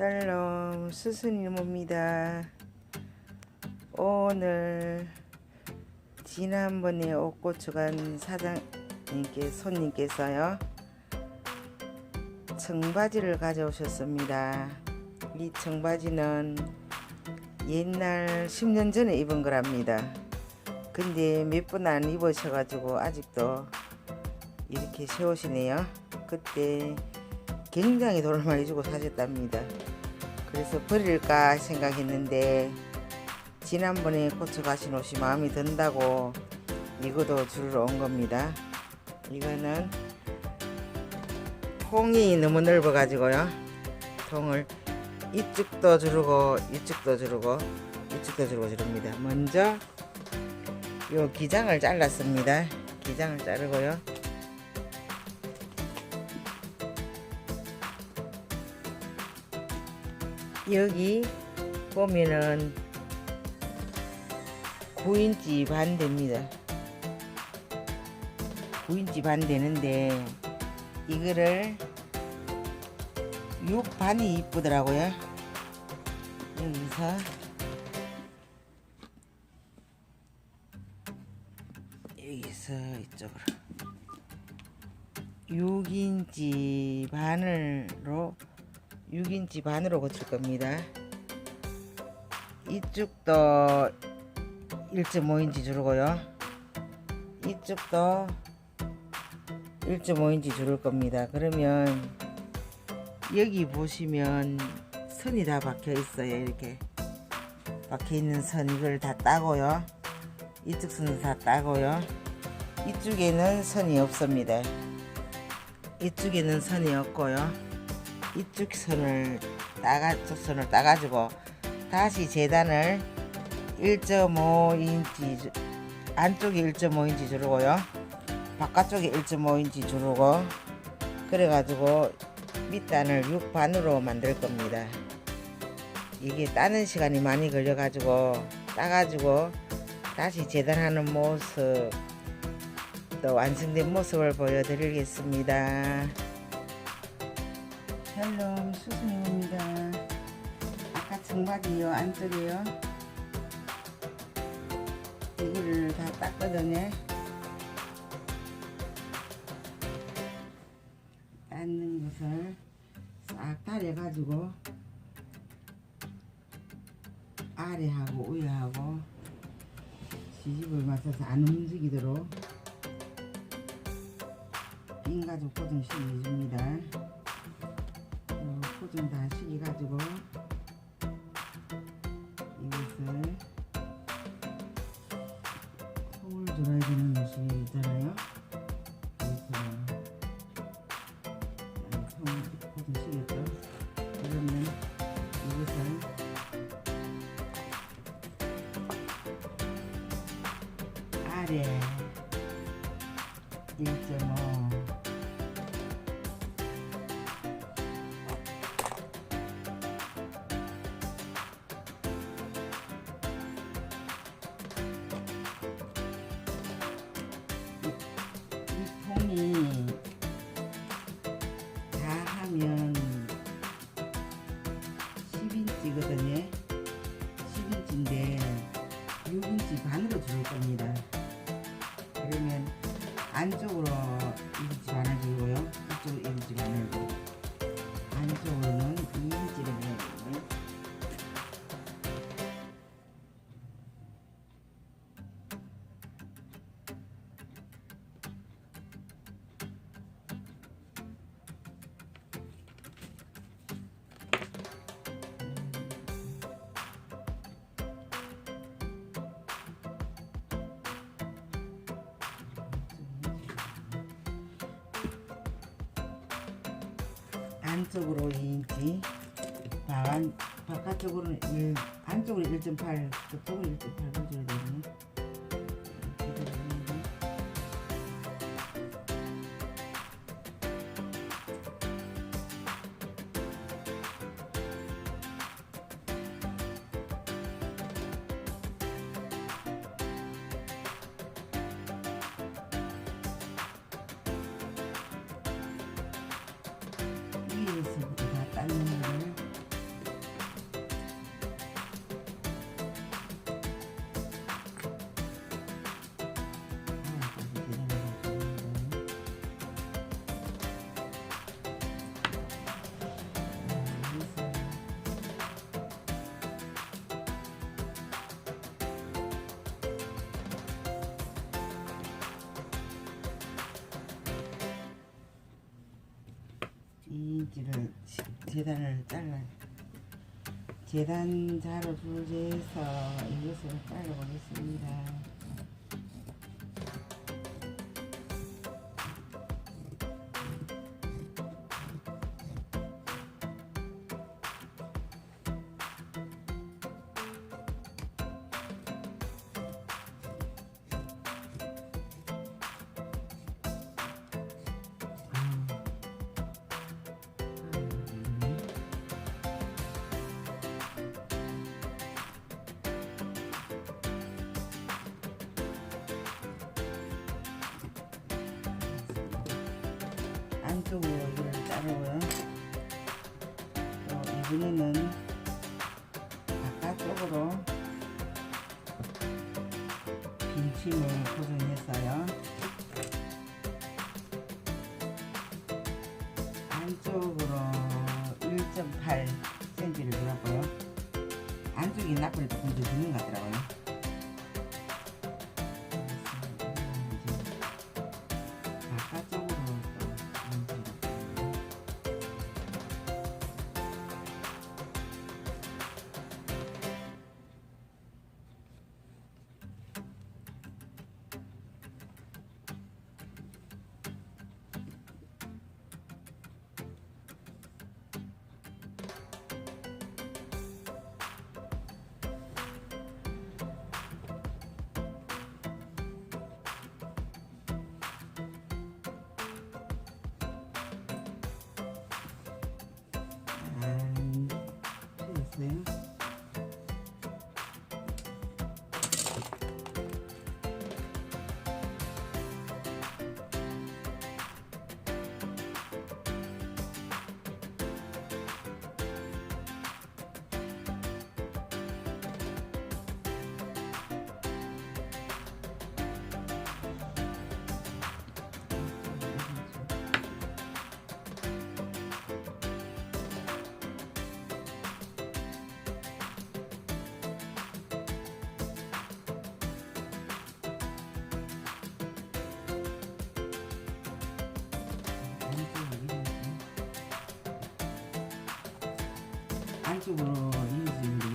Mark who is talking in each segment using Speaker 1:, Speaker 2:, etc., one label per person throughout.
Speaker 1: 샬롬 스승님입니다. 오늘 지난번에 옷고추 간 사장님께 손님께서요 청바지를 가져오셨습니다. 이 청바지는 옛날 10년 전에 입은 거랍니다. 근데 몇번안 입으셔가지고 아직도 이렇게 세우시네요. 그때 굉장히 돈을 많이 주고 사셨답니다. 그래서 버릴까 생각했는데 지난번에 고쳐 가신 옷이 마음에 든다고 이거도 주러 온 겁니다. 이거는 통이 너무 넓어 가지고요. 통을 이쪽도 주르고 이쪽도 주르고 이쪽도 주르고 주릅니다. 먼저 요 기장을 잘랐습니다. 기장을 자르고요. 여기 보면은 9인치 반 됩니다. 9인치 반 되는데 이거를 6반이 이쁘더라고요. 여기서 여기서 이쪽으로 6인치 반으로 6인치 반으로 고칠 겁니다. 이쪽도 1.5인치 주르고요. 이쪽도 1.5인치 주를 겁니다. 그러면 여기 보시면 선이 다 박혀 있어요. 이렇게 박혀 있는 선 이걸 다 따고요. 이쪽 선도 다 따고요. 이쪽에는 선이 없습니다. 이쪽에는 선이 없고요. 이쪽 선을 따가 쪽 선을 따가지고 다시 재단을 1.5인치 안쪽에 1.5인치 주르고요 바깥쪽에 1.5인치 주르고 그래가지고 밑단을 6반으로 만들 겁니다 이게 따는 시간이 많이 걸려가지고 따가지고 다시 재단하는 모습 또 완성된 모습을 보여드리겠습니다. 샬롬 수승입니다. 아까 청바지요 안쪽에요. 이거를 다 땄거든요. 닦는 것을 싹 다려가지고 아래하고 위하고 시집을 맞춰서 안 움직이도록 빈 가죽 포장 시켜줍니다. 어, 포장 다 시켜가지고 안쪽으로 2인치. 바깥, 바깥쪽으로는 1, 안쪽으로 1.8 저쪽으로 1.8 줘야 되네 1인치를 재단을 잘라 재단 자로 줄제해서 이것을 잘라 보겠습니다. 안쪽으로 이걸 자르고요. 또 이번에는 바깥쪽으로 빈침을 고정했어요. 안쪽으로 1.8cm를 들었고요. 안쪽이 조금 더 주는 것 같더라고요. 안쪽으로 이어지는 게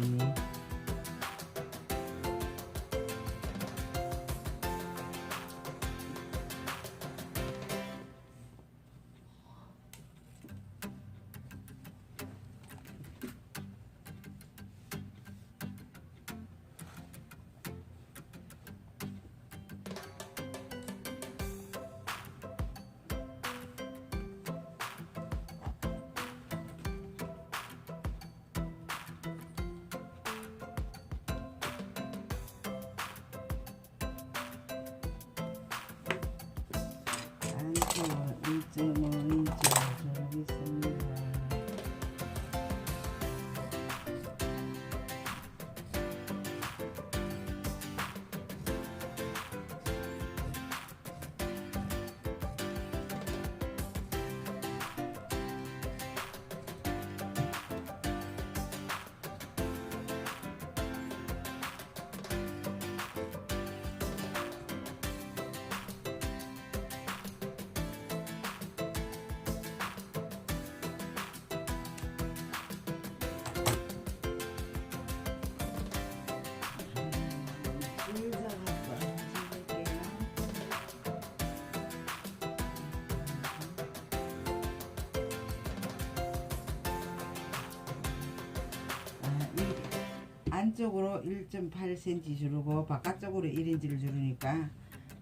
Speaker 1: 안쪽으로 1.8cm 주르고 바깥쪽으로 1인치를 주르니까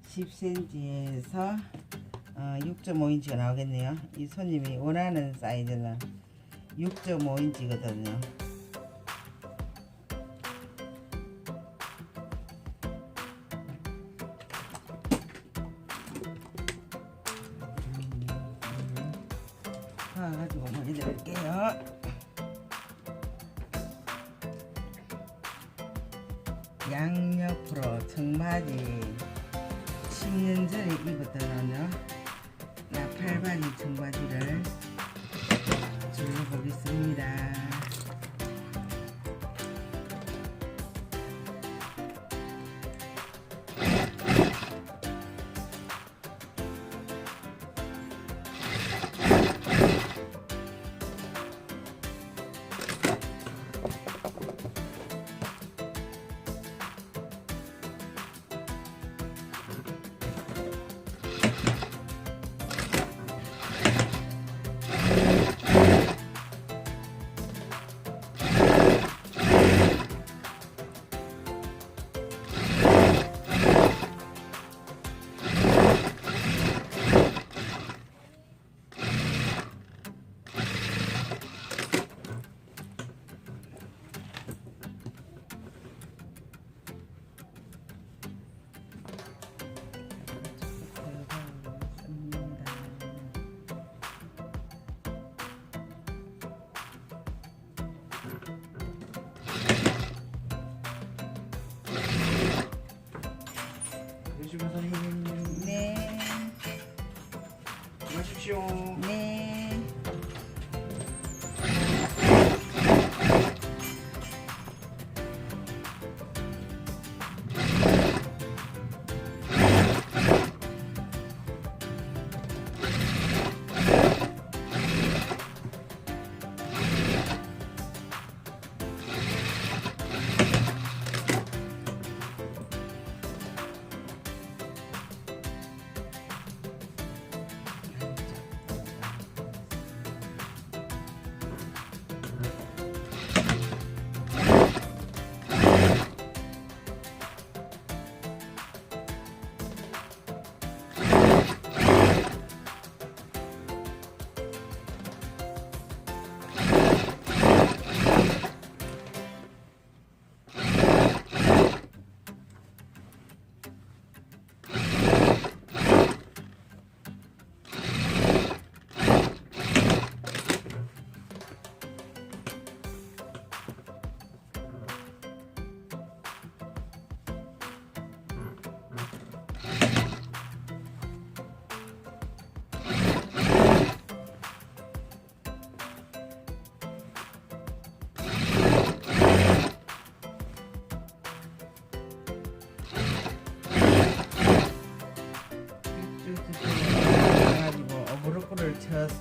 Speaker 1: 10cm에서 어, 6.5인치가 나오겠네요. 이 손님이 원하는 사이즈는 6.5인치거든요. 나팔바지 청바지를 줄여보겠습니다.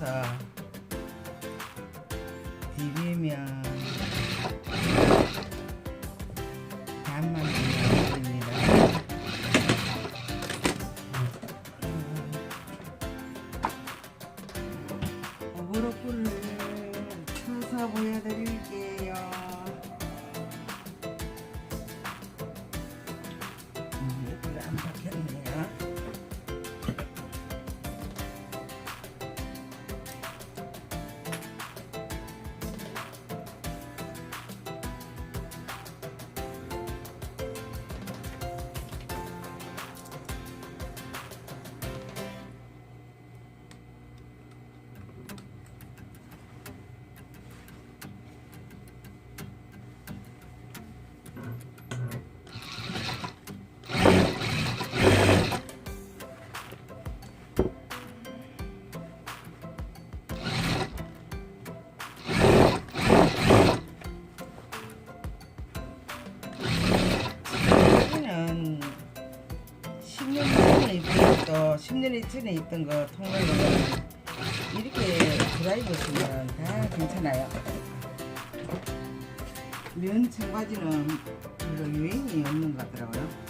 Speaker 1: 어 10년 전에 있던 거 통로는 이렇게 드라이브 쓰면 다 괜찮아요. 면 청바지는 별로 유행이 없는 것 같더라고요.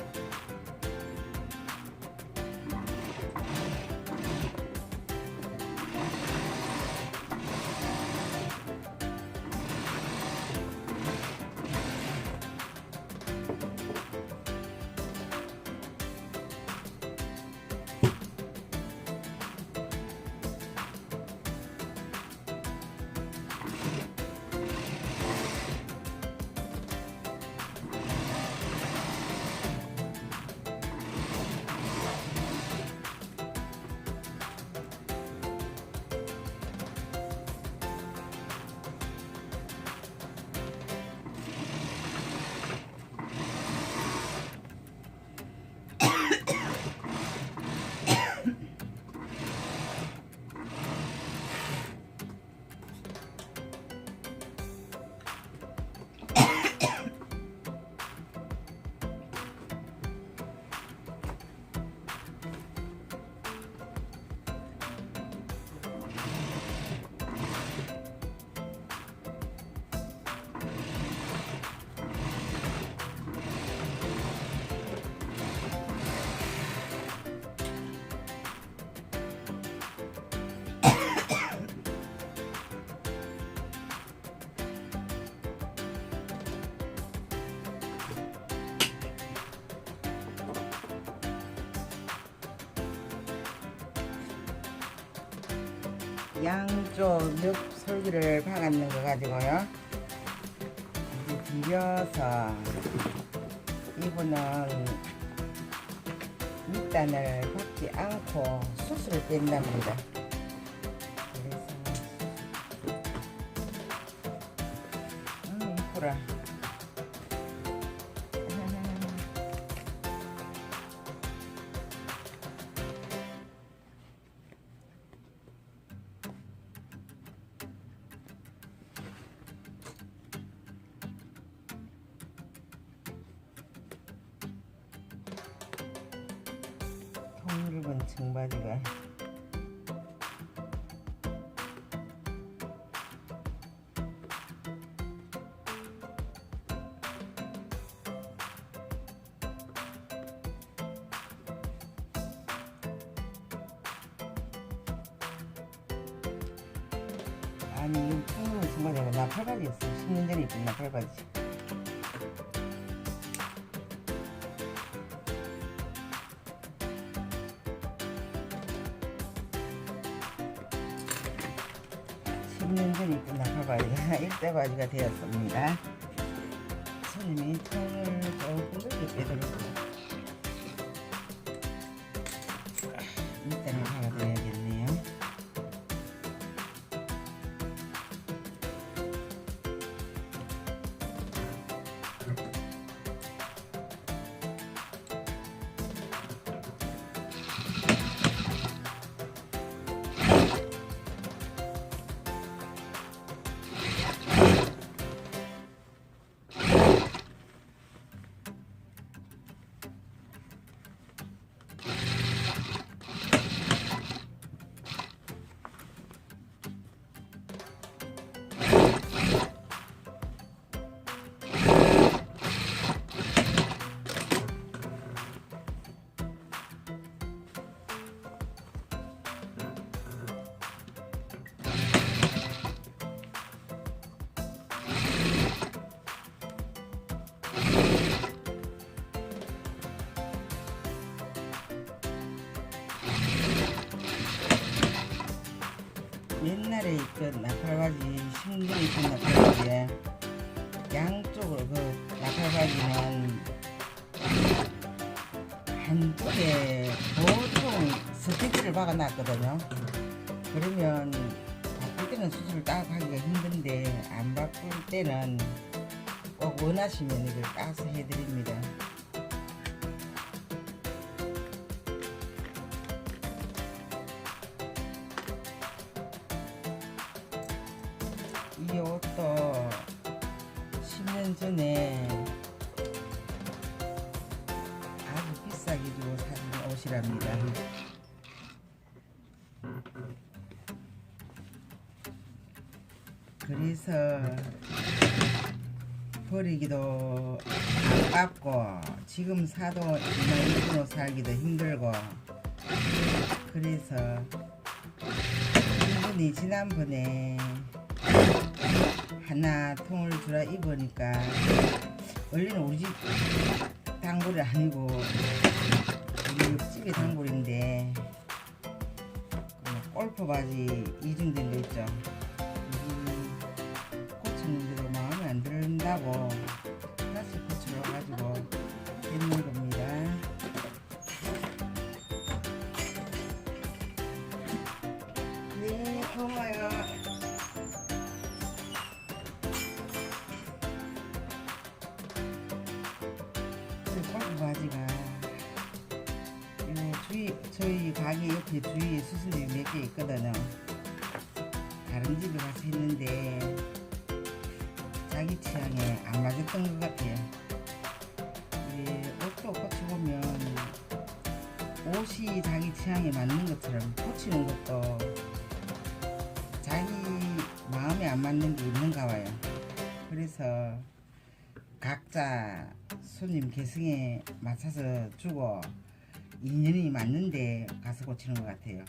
Speaker 1: 양쪽 몇 솔기를 박았는 거 가지고요. 이제 비벼서 이분은 밑단을 박지 않고 수술을 뺀답니다. 아니 이 둥글은 청바지가 나팔바지였어. 10년 전에 입은 나팔바지. 전에 입은 나팔바지가 일대바지가 되었습니다. 손님이 통을 조금 늦게 빼들었 스티치를 박아놨거든요. 그러면 바꿀 때는 수술을 딱 하기가 힘든데 안 바꿀 때는 꼭 원하시면 이걸 까서 해드립니다. 이 옷도 10년 전에 아주 비싸게 주고 산 옷이랍니다. 버리기도 아깝고 지금 사도 이만 옷 살기도 힘들고 그래서 이분이 지난번에 하나 통을 주라 입으니까 원래는 우리 집 단골이 아니고 우리 옆집의 단골인데 그 골프 바지 이중된 거 있죠. 이 고치는데도 마음에 안 든다고 옷이 자기 취향에 맞는 것처럼 고치는 것도 자기 마음에 안 맞는 게 있는가 봐요. 그래서 각자 손님 개성에 맞춰서 주고 인연이 맞는데 가서 고치는 것 같아요.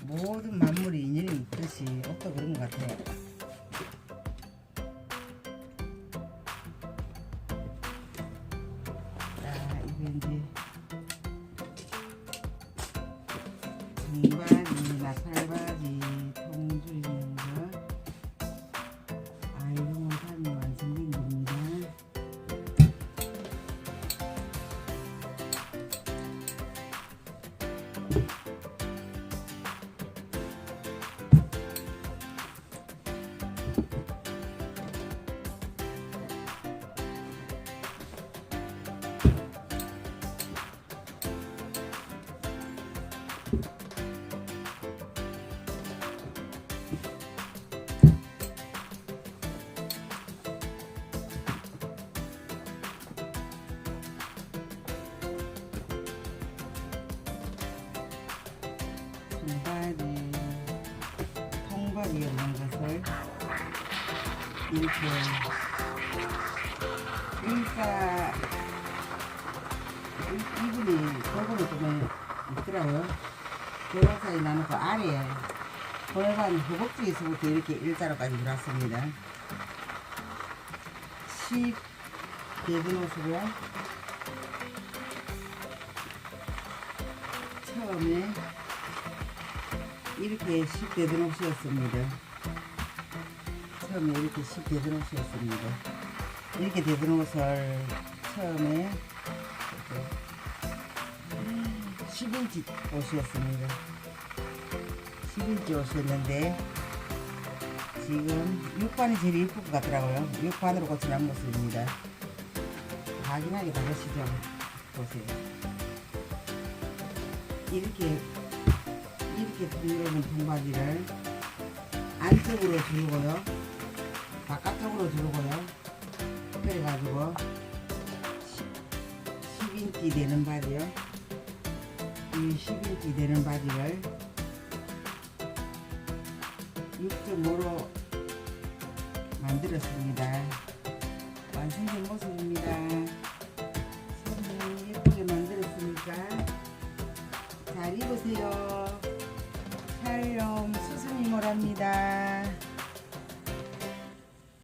Speaker 1: 모든 만물이 인연이 있듯이 옷도 그런 것 같아요. 이렇게 그러니까 이- 이분이 저거를 좀 있더라고요. 교사에 나놓고 아래에 골반 허벅지에서부터 이렇게 일자로까지 밀었습니다. 10 대분 옷으로 처음에 이렇게 10 대분 옷이었습니다 처음에 이렇게 10 대분 옷이었습니다. 이렇게 대분 옷을 처음에 이렇게 10인치 옷이었습니다. 10인치 옷이었는데 지금 6반이 제일 예쁠 것 같더라고요. 6반으로 고쳐난 모습입니다. 확인하게 다르시죠? 보세요. 이렇게 이렇게 둥그런 통바지를 안쪽으로 두르고요 바깥쪽으로 두르고요. 그래가지고 10, 10인치 되는 바지요. 이 10인치 되는 바지를 6.5로 만들었습니다. 완성된 모습입니다. 손을 예쁘게 만들었으니까 잘 입으세요. 촬영 수순이모랍니다